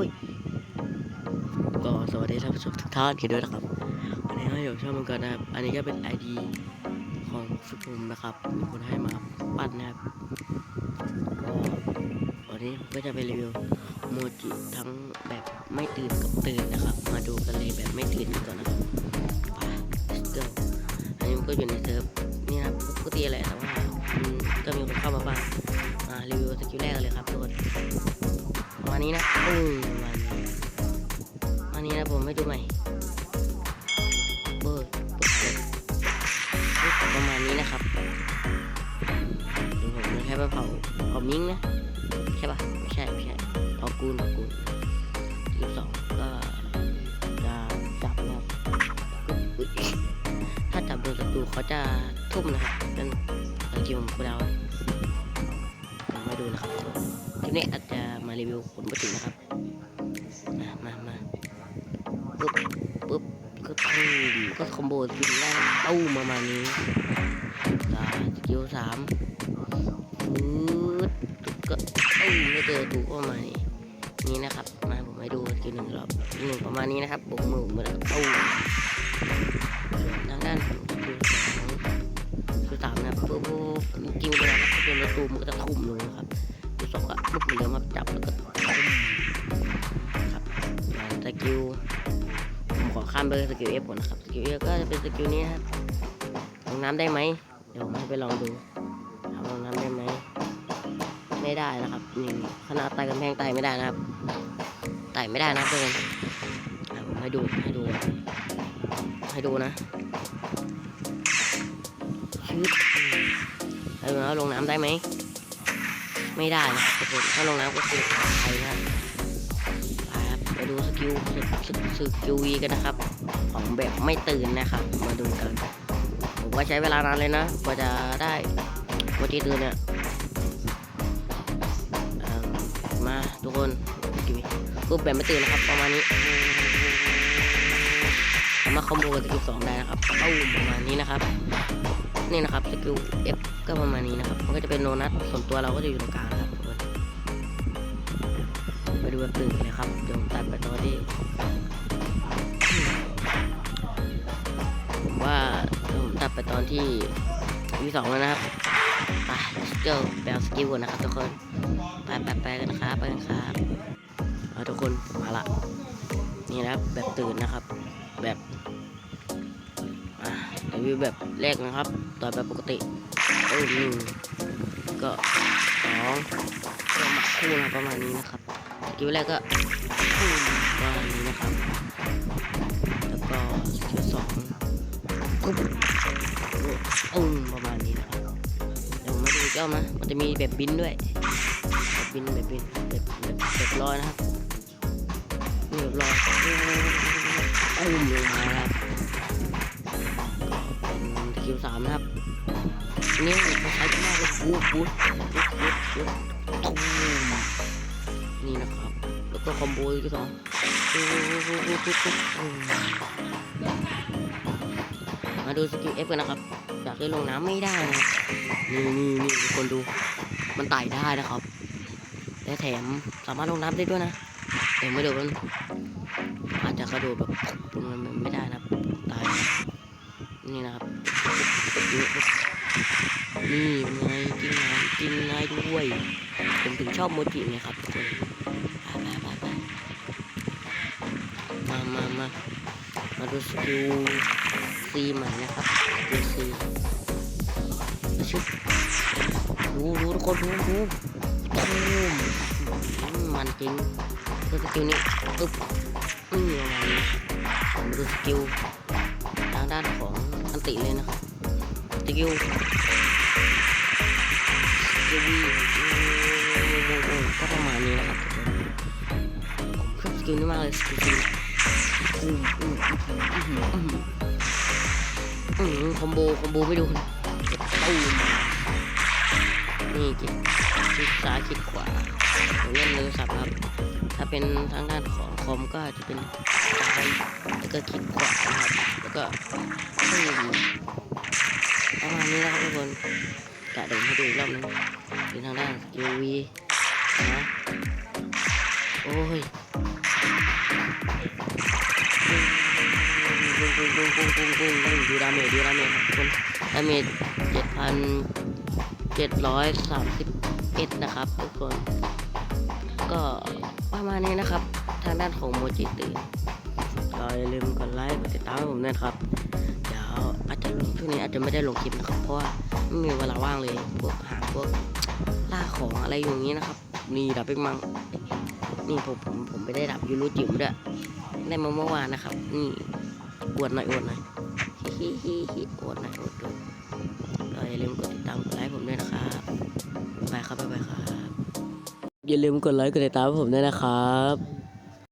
ฮ้ยก็สวัสดีท่านผู้ชมทุกท่านกันด้วยนะครับวันนี้เราอยู่ช่องมังกรนะครับอันนี้ก็เป็น ID ของฟุตบอลนะครับมีคนให้มาปั้นนะครับก็วันนี้ผมก็จะไปรีวิวโมจิทั้งแบบไม่ตื่นกับตื่นนะครับ มาดูกันเลยแบบไม่ตื่นกันก่อนนะครับไป let's go อันนี้ก็อยู่ในเซิร์ฟ นี้นะอืมประมานี้อันนี้นะผมไม่ดูใหม่เบิร์ประมาณนี้นะครับเดี๋ยวผมจะแค่ไปเผาเผามิ้งนะ ใช่ปะไม่ใช่ไม่ใช่เผากูนเผากูนที่สองก็จะจับนะถ้าจับโดนศัตรูเขาจะทุ่มนะครับนั่นตอนที่ผมกูเดามาดูนะครับ คลิปนี้อาจจะมารีวิวผลปฏิตนะครับ มามามาปึ๊บปึ๊บก็ตู้มก็คอมโบสกิลแรกตู้มประมาณนี้สาสกิลสามฟืดก็ตู้ไม่เจอถูกประมาณนี้นี่นะครับ มาผมให้ดูสกิลหนึ่งรอบหนึ่งประมาณนี้นะครับบกมือมือแล้วตู้ทางด้านของคือสองคือสามนะครับปุ๊บปุ๊บกิ้วเลยนะเป็นประตูมันก็จะทุ่มลงนะครับ สองก็ปุ๊บเหมือนเดิมครับจับแล้วก็ครับสกิลผมขอข้ามไปสกิลเอฟก่อนนะครับสกิลเอฟก็จะเป็นสกิลนี้ครับลงน้ำได้ไหมเดี๋ยวผมให้ไปลองดูทำลงน้ำได้ไหมไม่ได้นะครับนี่ขนาดไต่กำแพงไต่ไม่ได้นะครับไต่ไม่ได้นะเพื่อนให้ดูให้ดูให้ดูนะชืดให้ดูนะลงน้ำได้ไหม ไม่ได้นะครับทุกคนถ้าลงน้ำก็คือตายนะครับไปครับไปดูสกิลสสสกิลวีกันนะครับ ของแบบไม่ตื่นนะครับ มาดูกัน ผมก็ใช้เวลานานเลยนะกว่าจะได้โมจิตื่นเนี่ยมาทุกคนสกิลวีรูปแบบไม่ตื่นนะครับประมาณนี้สามารถคอมโบกับสกิลสองได้นะครับเอ้าประมาณนี้นะครับนี่นะครับสกิล F ก็ประมาณนี้นะครับ มันก็จะเป็นโนนัทส่วนตัวเราก็จะอยู่ตรงกลาง ไปดูแบบตื่นเลยครับ เดี๋ยวตัดไปตอนที่ผมว่าผมตัดไปตอนที่วีสองแล้วนะครับไปสกิลแปลสกิลก่อนนะครับทุกคนไปไปไปกันครับไปกันครับเอาทุกคนมาละนี่นะครับแบบตื่นนะครับ แบบอะรีวิวแบบแรกนะครับ ต่อแบบปกติเออหนึ่งก็สองก็หมักคู่นะประมาณนี้นะครับ กิลแรกก็คู่ประมาณนี้นะครับ แล้วก็สกิลสองปุ๊บอืมประมาณนี้นะครับเดี๋ยวมาดูอีกรอบนะมันจะมีแบบบินด้วยแบบบินแบบบินแบบแบบแบบลอยนะครับแบบลอยอุ้มลงมาครับสกิลสามนะครับนี่ใช้กันมากเลยฟูดฟูดฟูดฟูดฟูดตุ้มนี่นะครับ แล้วก็คอมโบอีกสองมาดูสกิลเอฟกันนะครับอยากให้ลงน้ำไม่ได้นะนี่นี่นี่ทุกคนดู มันไต่ได้นะครับ และแถมสามารถลงน้ำได้ด้วยนะเดี๋ยวไม่เดี๋ยวมันอาจจะกระโดดแบบตรงนั้นไม่ได้นะตายนี่นะครับนี่นี่ไงกินน้ำกินง่ายด้วย ผมถึงชอบโมจิไงครับทุกคน มามามาดูสกิลซีใหม่นะครับสกิลซีชุบดูดูทุกคนดูดูตูมมันจริงคือสกิลนี้ปึ๊บอืมประมาณนี้ผมดูสกิลทางด้านของอันติเลยนะครับสกิลสกิลวีก็ประมาณนี้นะครับทุกคนผมชอบสกิลนี้มากเลยสกิล อืมอืมอืมอืมอืมคอมโบคอมโบไม่โดนะตู้มนี่กินคิดซ้ายคิดขวาผมเล่นมือสับครับ ถ้าเป็นทางด้านของคอมก็อาจจะเป็นซ้ายแล้วก็คลิกขวาครับ แล้วก็ขึ้นประมาณนี้นะครับทุกคนกะเดินให้ดูอีกรอบนึงเป็นทางด้านสกิลวีนะโอ้ย กุ้งกุ้งกุ้งกุ้งดูดาเมจดูดาเมจครับทุกคนดาเมจเจ็ดพันเจ็ดร้อยสามสิบเอ็ดนะครับทุกคน ก็ประมาณนี้นะครับ ทางด้านของโมจิตื่นก็อย่าลืมกดไลค์กดติดตามผมด้วยนะครับเดี๋ยวอาจจะลงช่วงนี้อาจจะไม่ได้ลงคลิปนะครับเพราะว่าไม่มีเวลาว่างเลยพวกหาพวกล่าของอะไรอย่างนี้นะครับนี่ดับเป็นมังนี่ผมผมผมไปได้ดับยูรูจิ๋มด้วยได้มาเมื่อวานนะครับ นี่ อวดหน่อยอวดหน่อยฮิฮิฮิอวดหน่อยอวดด้วยก็อย่าลืมกดติดตามกดไลค์ผมด้วยนะครับบายครับบายครับ อย่าลืมกดไลค์กดติดตามผมด้วยนะครับ